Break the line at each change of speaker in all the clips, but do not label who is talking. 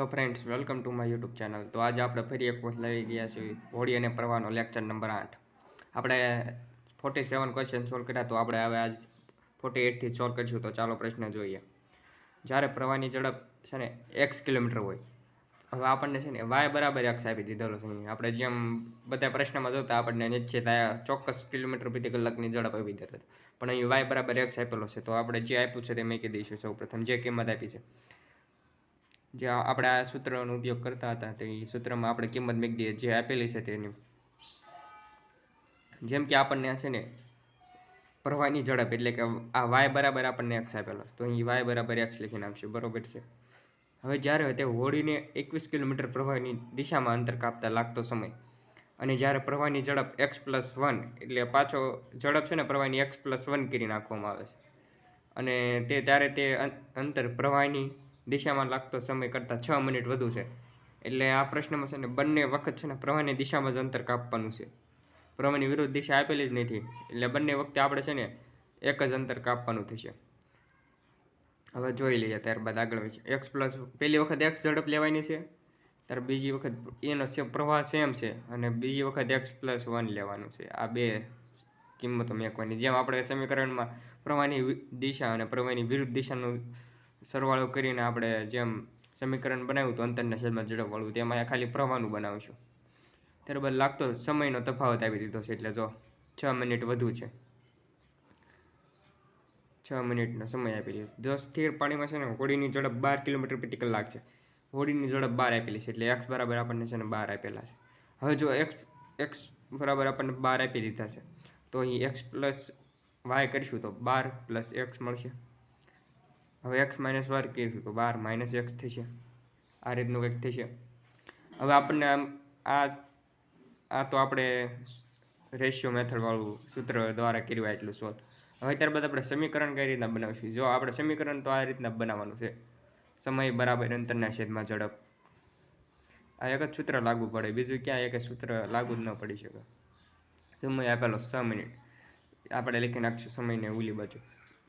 Hello friends, welcome to my YouTube channel. તો આજે આપણે ફરી એક વખત લઈ ગયા છીએ હોળી અને પ્રવાહનો લેક્ચર નંબર આઠ. આપણે ફોર્ટી સેવન ક્વેશ્ચન સોલ્વ કર્યા, તો આપણે હવે આજ ફોર્ટી એટથી સોલ્વ કરીશું. તો ચાલો પ્રશ્ન જોઈએ. જ્યારે પ્રવાહની ઝડપ છે ને એક્સ કિલોમીટર હોય, હવે આપણને છે ને વાય બરાબર એક્સ આપી દીધેલો છે આપણે જેમ બધા પ્રશ્નમાં જોતા આપણને નિશ્ચિત ચોક્કસ કિલોમીટર પ્રતિ કલાકની ઝડપ આપી દેતા પણ અહીં વાય બરાબર એક્સ આપેલો છે. તો આપણે જે આપ્યું છે તે મેં કહી દઈશું સૌ પ્રથમ જે કિંમત આપી છે. જે આપણે આ સૂત્રનો ઉપયોગ કરતા હતા તો એ સૂત્રમાં આપણે કિંમત મૂકી જે આપેલી છે તેની. જેમ કે આપણને છે ને પ્રવાહની ઝડપ એટલે કે આ વાય બરાબર આપણને એક્સ આપેલો તો અહીં વાય બરાબર એક્સ લખી નાખશું. બરોબર છે? હવે જ્યારે તે હોળીને એકવીસ કિલોમીટર પ્રવાહની દિશામાં અંતર કાપતા લાગતો સમય અને જ્યારે પ્રવાહની ઝડપ એક્સ પ્લસ વન એટલે પાછો ઝડપ છે ને પ્રવાહની એક્સ પ્લસ વન કરી નાખવામાં આવે છે. અને તે ત્યારે તે અંતર પ્રવાહની દિશામાં લાગતો સમય કરતાં છ મિનિટ વધુ છે. એટલે આ પ્રશ્નમાં છે ને બંને વખત છે ને પ્રવાહની દિશામાં જ અંતર કાપવાનું છે. પ્રવાહની વિરુદ્ધ દિશા આપેલી જ નથી. એટલે બંને વખતે આપણે છે ને એક જ અંતર કાપવાનું થશે. હવે જોઈ લઈએ ત્યારબાદ આગળ વધીએ એક્સ પ્લસ પહેલી વખત એક્સ ઝડપ લેવાની છે. ત્યારે બીજી વખત એનો પ્રવાહ સેમ છે અને બીજી વખત એક્સ પ્લસ વન લેવાનું છે. આ બે કિંમતો મેકવાની જેમ આપણે સમીકરણમાં પ્રવાહની દિશા અને પ્રવાહની વિરુદ્ધ દિશાનું સરવાળો કરીને આપણે જેમ સમીકરણ બનાવ્યું તો અંતરના છેદમાં ઝડપવાળું, તેમાં અહીંયા ખાલી પ્રવાહનું બનાવીશું. ત્યારબાદ લાગતો સમયનો તફાવત આપી દીધો છે, એટલે જો છ મિનિટ વધુ છે. છ મિનિટનો સમય આપી દીધો. જો સ્થિર પાણીમાં છે ને, હોડીની ઝડપ બાર કિલોમીટર પ્રતિ કલાક છે. હોડીની ઝડપ બાર આપેલી છે, એટલે એક્સ બરાબર આપણને છે ને બાર આપેલા છે. હવે જો એક્સ એક્સ બરાબર આપણને બાર આપી દીધા છે, તો અહીં એક્સ પ્લસ વાય કરીશું તો બાર પ્લસ એક્સ મળશે. હવે એક્સ માઇનસ કરીશું તો બાર માઇનસ એક્સ થશે આ રીતનું કંઈક થશે હવે આપણને આમ આ આ તો આપણે રેશિયો મેથડવાળું સૂત્ર દ્વારા કર્યું એટલું સોલ્વ હવે ત્યારબાદ આપણે સમીકરણ કઈ રીતના બનાવીશું? જો આપણે સમીકરણ તો આ રીતના બનાવવાનું છે. સમય બરાબર અંતરના છેદમાં ઝડપ. આ એક જ સૂત્ર લાગુ પડે, બીજું ક્યાં એક સૂત્ર લાગુ જ ન પડી શકે. સમય આપેલો છ મિનિટ. આપણે લખી નાખશું સમયને ઉલી બાજુ.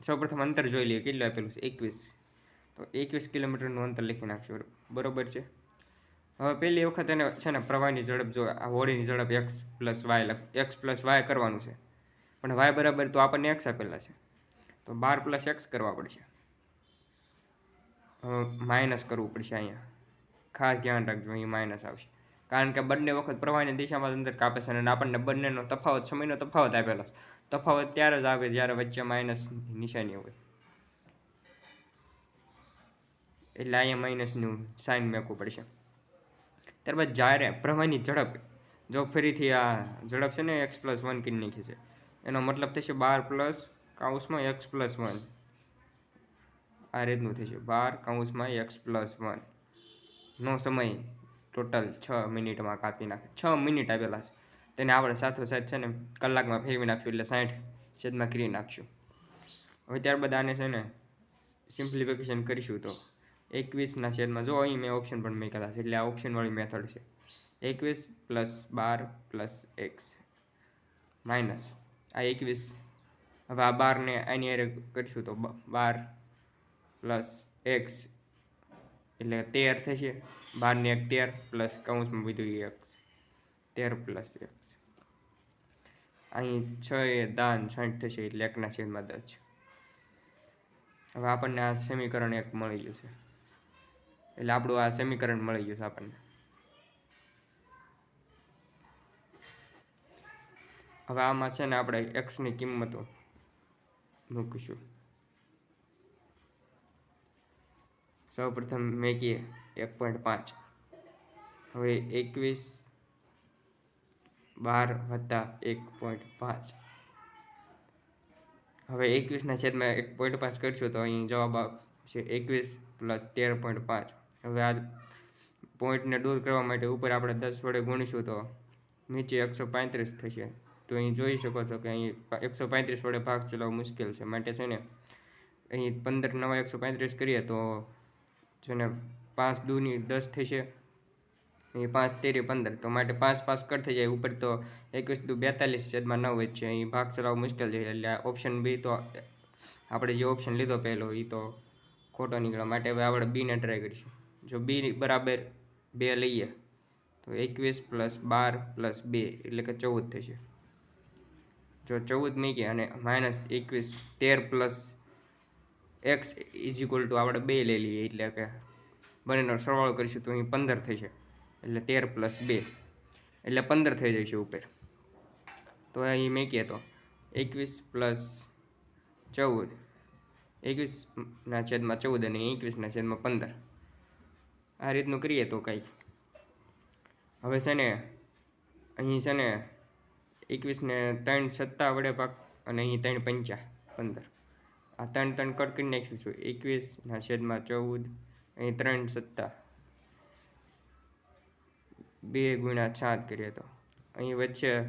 સૌપ્રથમ અંતર જોઈ લઈએ, કેટલું આપેલું છે? એકવીસ. તો એકવીસ કિલોમીટરનું અંતર લખી નાખશું. બરોબર છે? હવે પહેલી વખત એને છે ને પ્રવાહની ઝડપ જો, આ હોળીની ઝડપ એક્સ પ્લસ વાય લખ એક્સ પ્લસ વાય કરવાનું છે. પણ વાય બરાબર તો આપણને એક્સ આપેલા છે. તો બાર પ્લસ એક્સ કરવા પડશે. માઇનસ કરવું પડશે અહીંયા. ખાસ ધ્યાન રાખજો અહીં માઇનસ આવશે. કારણ કે બંને વખત પ્રવાહની દિશામાં અંદર કાપે છે અને આપણને બંનેનો તફાવત, સમયનો તફાવત આપેલો છે. તફાવત ત્યારે જ આવે જ્યારે વચ્ચે માઇનસ નિશાની હોય. એટલે અહીંયા માઇનસનું સાઇન મેકવું પડશે. ત્યારબાદ જ્યારે પ્રવાહની ઝડપ, જો ફરીથી આ ઝડપ છે ને એક્સ પ્લસ વન કરી નાખી છે, એનો મતલબ થશે બાર પ્લસ કાઉસમાં એક્સ પ્લસ વન. આ રીતનું થશે, બાર કાઉસમાં એક્સ પ્લસ વન. નો સમય ટોટલ છ મિનિટમાં કાપી નાખે, છ મિનિટ આપેલા છે. તેને આપણે સાથોસાથ છે ને કલાકમાં ફેરવી નાખશું એટલે સાઠ છેદમાં કરી નાખશું. હવે ત્યારબાદ આને છે ને સિમ્પ્લિફિકેશન કરીશું તો એકવીસના છેદમાં જો અહીં મેં ઓપ્શન પણ મેં છે એટલે આ ઓપ્શનવાળી મેથડ છે. એકવીસ પ્લસ બાર પ્લસ એક્સ માઇનસ આ એકવીસ, હવે આ બારને આની અરે કરીશું તો બાર પ્લસ એક્સ એટલે તેર થશે. બારને એક તેર પ્લસ કૌંસમાં બીજું એક્સ તેર પ્લસ એક્સ અહીં છ એ દાન સાઠ થશે એટલે એકના છેદમાં દસ હવે આપણને આ સમીકરણ એક મળી ગયું છે. એટલે આપણું આ સમીકરણ મળી ગયું છે આપણને. હવે આમાં છે ને આપણે એક્સની કિંમતો મૂકીશું. સૌપ્રથમ મેકીએ એક પોઈન્ટ પાંચ. હવે એકવીસ બાર વત્તા એક પોઈન્ટ પાંચ. હવે એકવીસના છેદમાં એક પોઈન્ટ પાંચ કરશું તો અહીં જવાબ આવશે એકવીસ પ્લસ તેર પોઈન્ટ પાંચ. હવે આ પોઈન્ટને દૂર કરવા માટે ઉપર આપણે દસ વડે ગુણીશું તો નીચે એકસો પાંત્રીસ થશે. તો અહીં જોઈ શકો છો કે અહીં એકસો પાંત્રીસ વડે ભાગ ચલાવવો મુશ્કેલ છે. માટે છે ને અહીં પંદર નવા એકસો પાંત્રીસ કરીએ તો છે ને પાંચ દૂની દસ થશે. અહીં પાંચ તેરી પંદર. તો માટે પાંચ પાંચ કટ થઈ જાય. ઉપર તો એકવીસ દુ બેતાલીસ છેદમાં નવ છે અહીં ભાગ ચલાવવો મુશ્કેલ છે. એટલે ઓપ્શન બી તો આપણે જે ઓપ્શન લીધો પહેલો એ તો ખોટો નીકળ્યો માટે હવે આપણે બીને ટ્રાય કરીશું. જો બી બરાબર બે લઈએ, તો એકવીસ પ્લસ બાર પ્લસ બે એટલે કે ચૌદ થશે. જો ચૌદ મૂકીએ અને માઇનસ એકવીસ તેર plus X is equal to આપણે બે લઈ લઈએ. એટલે કે બંનેનો સરવાળો કરીશું તો અહીં પંદર થશે. એટલે તેર પ્લસ બે. એટલે પંદર થઈ જશે ઉપર. તો અહીં મૂકીએ તો એકવીસ પ્લસ ચૌદ. એકવીસના છેદમાં ચૌદ અને એકવીસના છેદમાં પંદર. આ રીતનું કરીએ તો કંઈક હવે છે ને, અહીં છે ને એકવીસને ત્રણ સત્તા વડે પાક અને અહીં ત્રણ પંચા પંદર. આ ત્રણ ત્રણ કટ કરી નાખ્યું છું એકવીસના છેદમાં ચૌદ, અહીં ત્રણ સત્તા. બે ગુણ્યા સાત કરીએ તો. અહીં વચ્ચે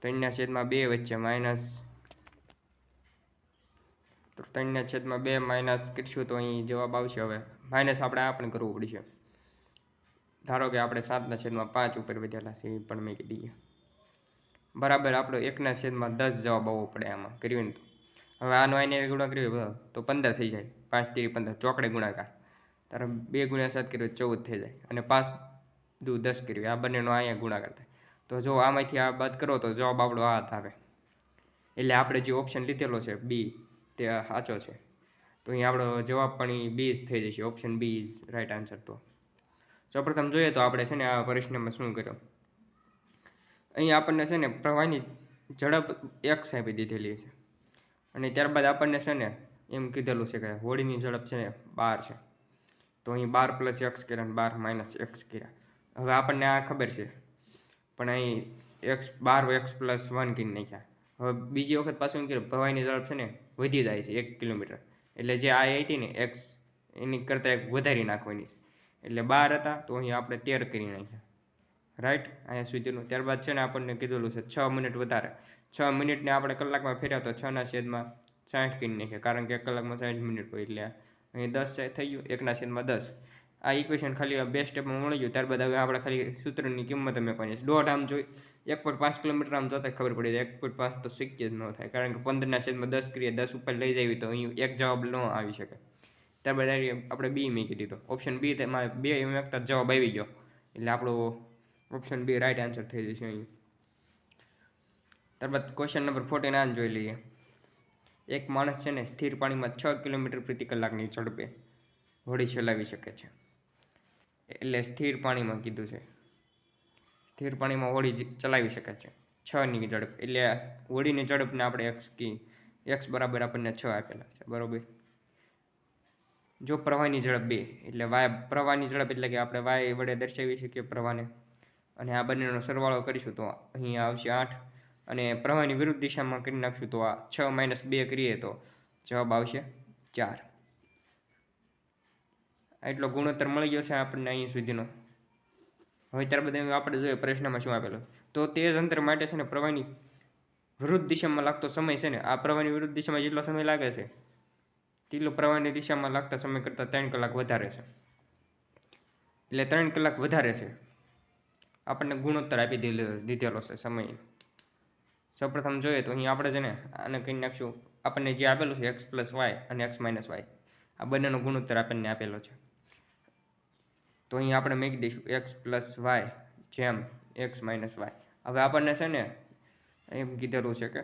ત્રણના છેદમાં બે વચ્ચે માઇનસ તો ત્રણના છેદમાં બે માઇનસ કરીશું તો અહીં જવાબ આવશે હવે. માઇનસ આપણે આ પણ કરવું પડશે. ધારો કે આપણે સાતના છેદમાં પાંચ ઉપર વધેલા છે, એ પણ મેં દઈએ. બરાબર, આપણો એકના છેદમાં દસ જવાબ આવવો પડે આમાં. કર્યું તો. હવે આનો આને ગુણા કર્યો, તો પંદર થઈ જાય. પાંચ તેરી પંદર. ચોકડે ગુણાકાર. તારે બે ગુણ્યા સાત કર્યો ચૌદ થઈ જાય. અને પાંચ દુ દસ કર્યું આ બંનેનો અહીંયા ગુણાકાર થાય. તો જો આમાંથી આ બાદ કરો તો જવાબ આપણો આ આવે. એટલે આપણે જે ઓપ્શન લીધેલો છે બી તે સાચો છે. તો અહીં આપણો જવાબ પણ એ બી જ થઈ જશે. Option B is right answer તો. સૌપ્રથમ જોઈએ તો આપણે છે ને આ પ્રશ્નમાં શું કર્યો? અહીં આપણને છે ને પ્રવાહની ઝડપ એક્સ આપી દીધેલી છે. અને ત્યારબાદ આપણને છે ને એમ કીધેલું છે કે હોળીની ઝડપ છે ને બાર છે. તો અહીં બાર પ્લસ એક્સ કર્યા અને બાર માઇનસ એક્સ કર્યા. હવે આપણને આ ખબર છે. પણ અહીં એક્સ બાર એક્સ પ્લસ વન કરી નાખ્યા. હવે બીજી વખત પાછું એમ પ્રવાહીની ઝડપ છે ને વધી જાય છે એક કિલોમીટર. એટલે જે આ હતી ને એક્સ એની કરતાં એક વધારી નાખવાની છે. એટલે બાર હતા, તો અહીં આપણે તેર કરી નાખ્યા. રાઈટ અહીંયા સુધીનું. ત્યારબાદ છે ને આપણને કીધેલું છે છ મિનિટ વધારે. છ મિનિટને આપણે કલાકમાં ફેર્યા તો છના છેદમાં સાઠ કરી નાખ્યા. કારણ કે એક કલાકમાં સાઠ મિનિટ હોય એટલે અહીં દસ થઈ ગયું. એકના છેદમાં દસ. આ ઇક્વેશન ખાલી બે સ્ટેપમાં મળી ગયું. ત્યારબાદ હવે આપણે ખાલી સૂત્રની કિંમત અમે કોઈ દોઢ આમ જોઈ, એક પોઈન્ટ પાંચ કિલોમીટર આમ જોતા ખબર પડી જાય. એક પોઈન્ટ પાંચ તો શક્ય જ ન થાય. કારણ કે પંદરના છેદમાં દસ કરીએ, દસ ઉપર લઈ જવી તો અહીં એક જવાબ ન આવી શકે. ત્યારબાદ આપણે બી મૂકી દીધો. ઓપ્શન બી તેમાં બે મેકતા જવાબ આવી ગયો. એટલે આપણો ઓપ્શન બી રાઈટ આન્સર થઈ જશે અહીં. ત્યારબાદ ક્વેશ્ચન નંબર ફોર્ટી નાઇન જોઈ લઈએ. એક માણસ છે ને સ્થિર પાણીમાં છ કિલોમીટર પ્રતિ કલાકની ઝડપે હોડી ચલાવી શકે છે. એટલે સ્થિર પાણીમાં કીધું છે. સ્થિર પાણીમાં હોડી ચલાવી શકે છે. છની ઝડપ. એટલે હોડીની ઝડપને આપણે એક્સ કી એક્સ બરાબર આપણને છ આપેલા છે. બરાબર? જો પ્રવાહની ઝડપ બે, એટલે વાય પ્રવાહની ઝડપ એટલે કે આપણે વાય વડે દર્શાવી શકીએ પ્રવાહને. અને આ બંનેનો સરવાળો કરીશું તો અહીંયા આવશે આઠ. અને પ્રવાહની વિરુદ્ધ દિશામાં કરી નાખશું તો આ છ માઇનસ બે કરીએ તો જવાબ આવશે ચાર. એટલો ગુણોત્તર મળી ગયો છે આપણને અહીં સુધીનો. હવે ત્યારબાદ આપણે જોઈએ પ્રશ્નમાં શું આપેલો. તો તે જ અંતર માટે છે ને પ્રવાહની વિરુદ્ધ દિશામાં લાગતો સમય છે ને, આ પ્રવાહની વિરુદ્ધ દિશામાં જેટલો સમય લાગે છે, તેટલો પ્રવાહની દિશામાં લાગતા સમય કરતાં ત્રણ કલાક વધારે છે. એટલે ત્રણ કલાક વધારે છે. આપણને ગુણોત્તર આપી દીધેલો છે સમય. સૌપ્રથમ જોઈએ તો અહીં આપણે છે ને આને કહી નાખશું. આપણને જે આપેલું છે એક્સ પ્લસ વાય અને એક્સ માઇનસ વાય આ બંનેનો ગુણોત્તર આપણને આપેલો છે. તો અહીં આપણે મૂકી દઈશું એક્સ પ્લસ વાય જેમ એક્સ માઇનસ વાય હવે આપણને છે ને એમ કીધેલું છે કે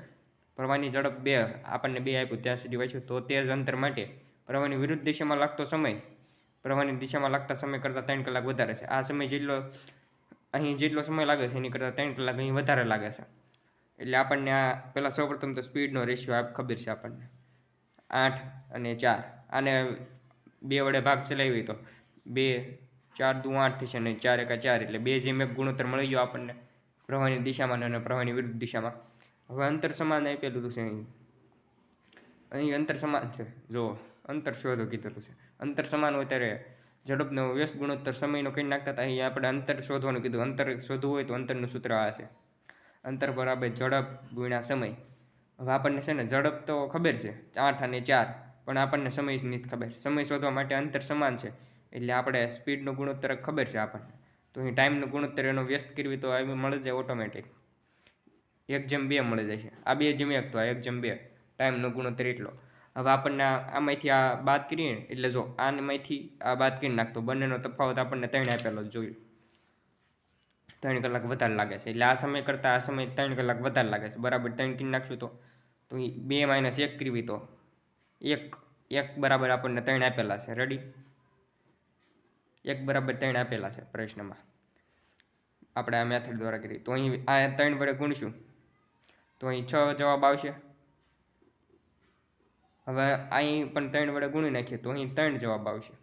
પ્રવાહની ઝડપ બે આપણને બે આપ્યું ત્યાં સુધી વાંચ્યું તો તે જ અંતર માટે પ્રવાહની વિરુદ્ધ દિશામાં લાગતો સમય પ્રવાહની દિશામાં લાગતા સમય કરતાં ત્રણ કલાક વધારે છે. આ સમય જેટલો અહીં જેટલો સમય લાગે છે એની કરતાં ત્રણ કલાક અહીં વધારે લાગે છે. એટલે આપણને આ પહેલાં સૌપ્રથમ તો સ્પીડનો રેશિયો આપ, ખબર છે આપણને. આઠ અને ચાર. આને બે વડે ભાગ ચલાવી તો બે, ચાર દુ આઠ થશે અને ચાર એકા ચાર. એટલે બે જેમ એક ગુણોત્તર મળી ગયો આપણને પ્રવાહની દિશામાં અને પ્રવાહની વિરુદ્ધ દિશામાં. હવે અંતર સમાન આપેલું છે અહીં. અહીં અંતર સમાન છે. જો, અંતર શોધો કીધેલું છે. અંતર સમાન હોય ત્યારે ઝડપનો વ્યસ્ત ગુણોત્તર સમયનો કંઈ નાખતા હતા. અહીં આપણે અંતર શોધવાનું કીધું. અંતર શોધવું હોય તો અંતરનું સૂત્ર આ છે. અંતર બરાબર ઝડપ ગુણ્યા સમય. હવે આપણને છે ને ઝડપ તો ખબર છે, આઠ અને ચાર, પણ આપણને સમય નથી ખબર. સમય શોધવા માટે અંતર સમાન છે, એટલે આપણે સ્પીડનો ગુણોત્તર ખબર છે આપણને. તો અહીં ટાઈમનો ગુણોત્તર એનો વ્યસ્ત કરવી તો આવી મળી જાય ઓટોમેટિક. એક જેમ બે મળી જાય છે. આ બે જેમ એક તો આ એક જેમ બે. ટાઈમનો ગુણોત્તર એટલો. હવે આપણને આમાંથી આ બાદ કરીએ એટલે જો આમાંથી આ બાદ કરી નાખતો. બંનેનો તફાવત આપણને ત્રણ આપેલો જોયું. ત્રણ કલાક વધારે લાગે છે. એટલે આ સમય કરતાં આ સમય ત્રણ કલાક વધારે લાગે છે. બરાબર ત્રણ કરી નાખશું તો તો બે માઇનસ એક કરવી તો. એક એક બરાબર આપણને ત્રણ આપેલા છે. રેડી એક બરાબર ત્રણ આપેલા છે પ્રશ્નમાં. આપણે આ મેથડ દ્વારા કરી. તો અહીં આ ત્રણ વડે ગુણશું. તો અહીં છ જવાબ આવશે. હવે અહીં પણ ત્રણ વડે ગુણી નાખીએ તો અહીં ત્રણ જવાબ આવશે.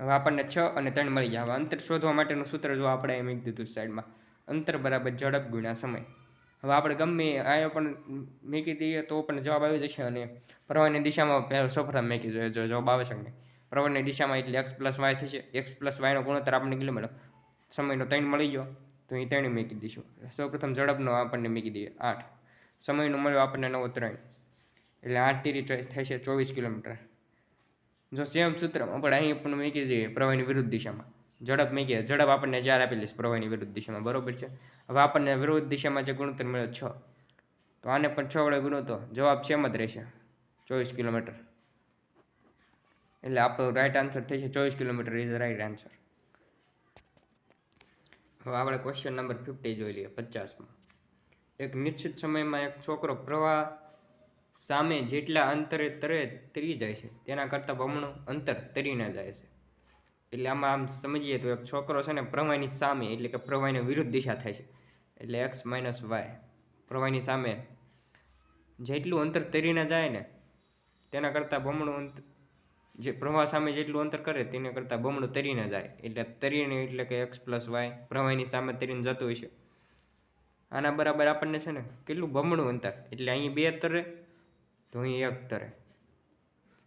હવે આપણને છ અને ત્રણ મળી ગયા. હવે અંતર શોધવા માટેનું સૂત્ર જો આપણે એમ મૂકી દીધું સાઈડમાં. અંતર બરાબર ઝડપ ગુણ્યા સમય. હવે આપણે ગમે આયો પણ મૂકી દઈએ તો પણ જવાબ આવી જશે અને પ્રવાહની દિશામાં પહેલો સૌપ્રથમ મૂકી જોઈએ. જો જવાબ આવે છે પ્રવાહની દિશામાં એટલે એક્સ પ્લસ વાય થશે. એક્સ પ્લસ વાયનો ગુણોત્તર આપણને કેટલો મળ્યો? સમયનો ત્રણ મળી ગયો. તો અહીં ત્રણ મૂકી દઈશું. સૌપ્રથમ ઝડપનો આપણને મૂકી દઈએ. આઠ. સમયનો મળ્યો આપણને નવો ત્રણ. એટલે આઠ તીરી થશે ચોવીસ કિલોમીટર. જો સેમ સૂત્રમાં, પણ અહીં પણ મૂકી દઈએ પ્રવાહની વિરુદ્ધ દિશામાં. ઝડપ મૂકીએ ઝડપ આપણને ચાર આપેલી છે પ્રવાહની વિરુદ્ધ દિશામાં, બરોબર છે? હવે આપણને વિરુદ્ધ દિશામાં જે ગુણોત્તર મળ્યો છ, તો આને પણ છ વડે ગુણો તો જવાબ સેમ જ રહેશે, ચોવીસ કિલોમીટર. એટલે આપણો રાઈટ આન્સર થશે ચોવીસ કિલોમીટર ઇઝ રાઈટ આન્સર હવે આપણે ક્વેશ્ચન નંબર ફિફ્ટી જોઈ લઈએ, પચાસમાં. એક નિશ્ચિત સમયમાં એક છોકરો પ્રવાહ સામે જેટલા અંતરે તરે તરી જાય છે, તેના કરતાં બમણું અંતર તરીને જાય છે. એટલે આમાં આમ સમજીએ તો એક છોકરો છે ને પ્રવાહની સામે, એટલે કે પ્રવાહની વિરુદ્ધ દિશા થાય છે. એટલે એક્સ માઇનસ વાય, પ્રવાહની સામે જેટલું અંતર તરીને જાય ને, તેના કરતાં બમણું અંતર જે પ્રવાહ સામે જેટલું અંતર કરે, તેને કરતાં બમણું તરીને જાય. એટલે તરીને એટલે કે એક્સ પ્લસ વાય પ્રવાહની સામે તરીને જતું હોય છે. આના બરાબર આપણને છે ને કેટલું બમણું અંતર, એટલે અહીં બે તરે તો અહીં એક તરે.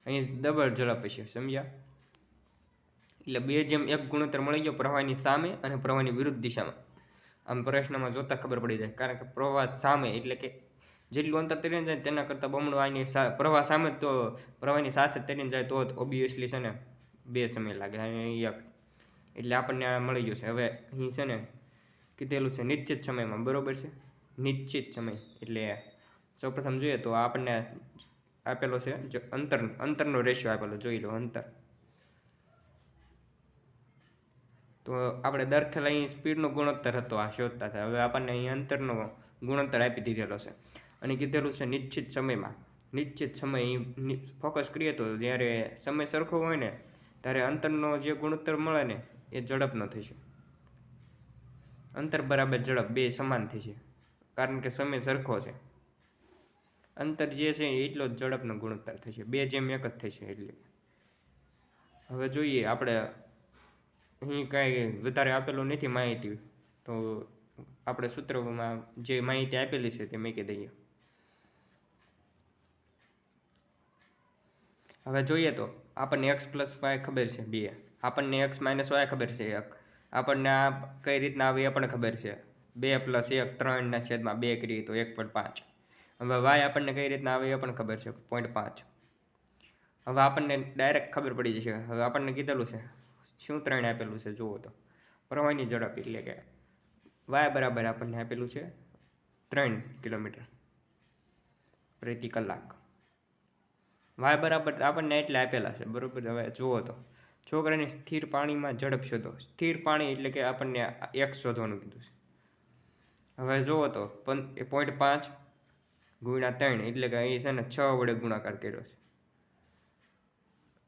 અહીં ડબલ હશે સમજ્યા? એટલે બે જેમ એક ગુણોત્તર મળી ગયો પ્રવાહની સામે અને પ્રવાહની વિરુદ્ધ દિશામાં. આમ પ્રશ્નમાં જોતા ખબર પડી જાય, કારણ કે પ્રવાહ સામે એટલે કે જેટલું અંતર તરીને જાય તેના કરતાં બમણું આની પ્રવાહ સામે તો પ્રવાહની સાથે તરીને જાય તો ઓબ્વિયસલી છે ને બે સમય લાગે એક. એટલે આપણને આ મળી ગયું છે. હવે અહીં છે ને કીધેલું છે, નિશ્ચિત સમયમાં, બરોબર છે? નિશ્ચિત સમય, એટલે સૌપ્રથમ જોઈએ તો આપણને આપેલો છે અંતર, અંતરનો રેશિયો આપેલો, જોઈ લો અંતર. તો આપણે દર ખેલ અહીં સ્પીડનો ગુણોત્તર હતો, આ શોધતા હતા. હવે આપણને અહીં અંતરનો ગુણોત્તર આપી દીધેલો છે. અને કીધેલું છે નિશ્ચિત સમયમાં. નિશ્ચિત સમય ફોકસ કરીએ તો જ્યારે સમય સરખો હોય ને, ત્યારે અંતરનો જે ગુણોત્તર મળે ને, એ ઝડપનો થશે. અંતર બરાબર ઝડપ બે સમાન થશે. કારણ કે સમય સરખો છે. અંતર જે છે એટલો જ ઝડપનો ગુણોત્તર થશે. બે જેમ એક જ થશે એટલે. હવે જોઈએ આપણે અહીં કાંઈ વધારે આપેલું નથી માહિતી, તો આપણે સૂત્રમાં જે માહિતી આપેલી છે તે મૂકી દઈએ. હવે જોઈએ તો આપણને એક્સ પ્લસ વાય ખબર છે બે. આપણને એક્સ માઇનસ વાય ખબર છે એક. આપણને આ કઈ રીતના આવે એ પણ ખબર છે. બે પ્લસ એક ત્રણના છેદમાં બે કરીએ તો એક પોઈન્ટ પાંચ. હવે વાય આપણને કઈ રીતના આવે એ પણ ખબર છે. પોઈન્ટ પાંચ. હવે આપણને ડાયરેક્ટ ખબર પડી જશે. હવે આપણને કીધેલું છે. શું ત્રણ આપેલું છે જુઓ તો. પ્રવાહની ઝડપ એટલે કે વાય બરાબર આપણને આપેલું છે ત્રણ કિલોમીટર પ્રતિ કલાક. વાય બરાબર આપણને એટલે આપેલા છે. બરાબર? હવે જુઓ તો. છોકરાને સ્થિર પાણીમાં ઝડપ શોધો. સ્થિર પાણી એટલે કે આપણને એક શોધવાનું કીધું છે. હવે જુઓ તો. પોઈન્ટ પાંચ ગુણ્યા ત્રણ, એટલે કે અહીં છે ને છ વડે ગુણાકાર કર્યો છે.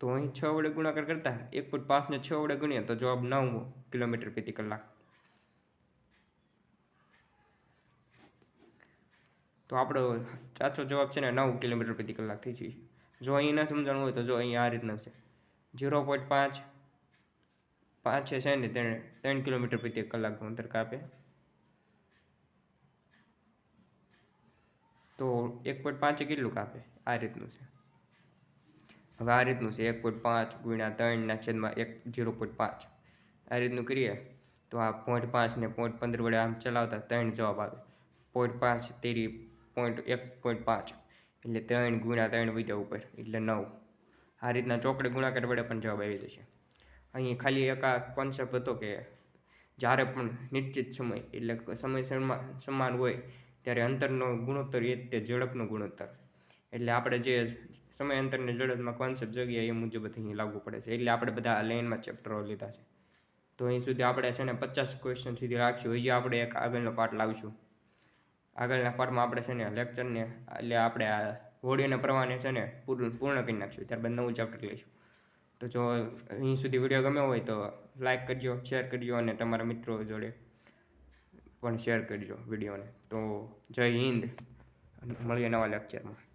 તો અહીં છ વડે ગુણાકાર કરતા એક પોઈન્ટ પાંચને છ વડે ગુણીએ તો જવાબ નવ કિલોમીટર પ્રતિ કલાક. તો આપણો સાચો જવાબ છે ને નવ કિલોમીટર પ્રતિ કલાક થઈ જઈએ જો અહીં ન સમજણ હોય તો જો અહીં આ રીતનું છે. ઝીરો પોઈન્ટ પાંચ પાંચ છે ને તેણે ત્રણ કિલોમીટર પ્રતિ કલાકનું અંતર કાપે તો એક પોઈન્ટ પાંચે કેટલું કાપે? આ રીતનું છે. હવે આ રીતનું છે. એક પોઈન્ટ પાંચ ગુણ્યા ત્રણના છેદમાં એક ઝીરો પોઈન્ટ પાંચ. આ રીતનું કરીએ તો આ પોઈન્ટ પાંચ ને પોઈન્ટ પંદર વડે આમ ચલાવતા ત્રણ જવાબ આવે. પોઈન્ટ પાંચ તેરી પોઈન્ટ એક પોઈન્ટ પાંચ. એટલે ત્રણ ગુણ્યા ત્રણ વધ્યા ઉપર. એટલે નવ. આ રીતના ચોકડે ગુણાકાર વડે પણ જવાબ આવી જશે. અહીં ખાલી એક આ કોન્સેપ્ટ હતો કે જ્યારે પણ નિશ્ચિત સમય એટલે સમય સમા- સમાન હોય ત્યારે અંતરનો ગુણોત્તર એ તે ઝડપનો ગુણોત્તર. એટલે આપણે જે સમય અંતરની ઝડપમાં કોન્સેપ્ટ જોઈએ એ મુજબ અહીં લાગુ પડે છે. એટલે આપણે બધા લાઇનમાં ચેપ્ટરો લીધા છે. તો અહીં સુધી આપણે છે ને પચાસ ક્વેશ્ચન સુધી રાખ્યું. હજી આપણે એક આગળનો પાર્ટ લાવીશું. આગળના પાર્ટમાં આપણે છે ને લેક્ચરને એટલે આપણે આ હોળી પ્રવાહને છે ને પૂરું પૂર્ણ કરી નાખશું. ત્યારબાદ નવું ચેપ્ટર લઈશું. તો જો અહીં સુધી વીડિયો ગમ્યો હોય તો લાઇક કરજો શેર કરજો અને તમારા મિત્રો જોડે પણ શેર કરજો વિડીયોને. તો જય હિન્દ. મળીએ નવા લેક્ચરમાં